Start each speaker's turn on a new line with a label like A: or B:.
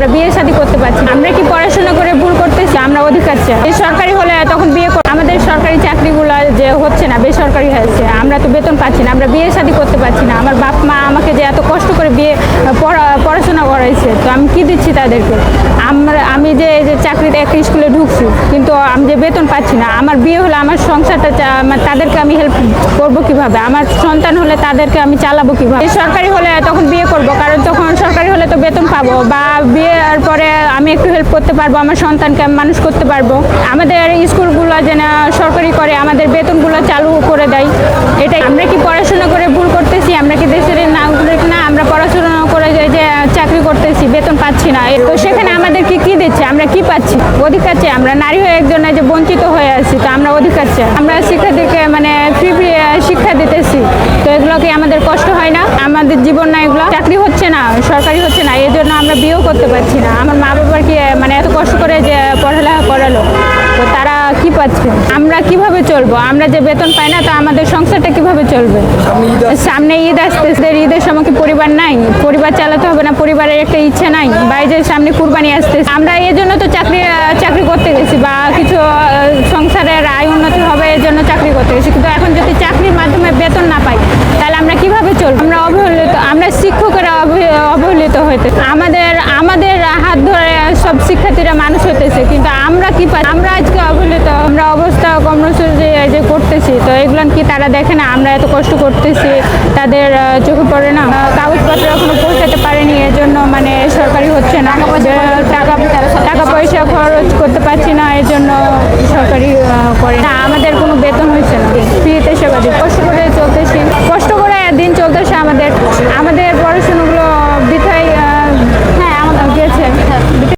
A: আমরা বিয়ে শাদী করতে পারছি। আমরা কি পড়াশোনা করে ভুল করতেছি? আমরা অধিকার চাই। সরকারি হলে তখন বিয়ে আমাদের সরকারি চাকরিগুলো যে হচ্ছে না, বেসরকারি হয়েছে। আমরা তো বেতন পাচ্ছি না, আমরা বিয়ে শাদী করতে পারছি না। আমার বাপ মা আমাকে যে এত কষ্ট করে বিয়ে করাইছে তো আমি কি দিচ্ছি তাদেরকে? আমরা, আমি যে, এই যে চাকরিতে একটা স্কুলে ঢুকছি, কিন্তু আমি যে বেতন পাচ্ছি না, আমার বিয়ে হলে আমার সংসারটা তাদেরকে আমি হেল্প করব কীভাবে? আমার সন্তান হলে তাদেরকে আমি চালাবো কীভাবে? সরকারি হলে তখন বিয়ে করব, কারণ তখন সরকারি হলে তো বেতন পাবো, বা বিয়ের পরে আমি একটু হেল্প করতে পারব, আমার সন্তানকে আমি মানুষ করতে পারব। আমাদের স্কুলগুলো যেন সরকারি করে, আমাদের বেতনগুলো চালু করে দেয় এটাই আমরা কি পড়াশোনা করে ভুল করতেছি আমরা কি দেশের নাগরিক না আমরা পড়াশোনা করে যে যে চাকরি করতেছি বেতন পাচ্ছি না। তো সেখানে আমাদের কি কি দিচ্ছে? আমরা কি পাচ্ছি? অধিকার চাই। আমরা নারী হয়ে একজন যে বঞ্চিত হয়ে আছি, তো আমরা অধিকার চাই। আমরা শিক্ষার্থীকে মানে ফ্রি ফ্রি শিক্ষা দিতেছি। তো এগুলো কি আমাদের কষ্ট হয় না? আমাদের জীবন না এগুলো? চাকরি হচ্ছে না, সরকারি হচ্ছে না এই জন্য আমরা বিয়েও করতে পারছি না। আমার মা বাবার কি মানে এত কষ্ট করে যে, পড়ালেখা করালো, তো তারা কি পাচ্ছে? আমরা কীভাবে চলবো? আমরা যে বেতন পাই না তা আমাদের সংসারটা কীভাবে চলবে? সামনে ঈদ আসতেছে ঈদের সময় কি পরিবার নাই? পরিবার চালাতে হবে না? পরিবারের একটা ইচ্ছে নাই? বা এই যে সামনে কুরবানি আসতেছে। আমরা এই জন্য তো চাকরি চাকরি করতে গেছি বা কিছু সংসারের আয় উন্নতি হবে এর জন্য চাকরি করতে গেছি। কিন্তু এখন যদি চাকরির মাধ্যমে বেতন না পাই তাহলে আমরা কীভাবে চলবো? আমরা অবহেলিত আমরা শিক্ষকেরা অবহে- অবহেলিত হইতে। আমাদের আমাদের হাত ধরে সব শিক্ষার্থীরা মানুষ হইতেছে কিন্তু আমরা কি পাই আমরা আজকে কি তারা দেখে না আমরা এত কষ্ট করতেছি তাদের চোখে পড়ে না। কাগজপত্র এখনও পৌঁছাতে পারেনি এর জন্য মানে সরকারি হচ্ছে না। টাকা টাকা পয়সা খরচ করতে পারছি না এর জন্য সরকারি করে না। আমাদের কোনো বেতন হয়েছে না। ফ্রিতে সেবা কষ্ট করে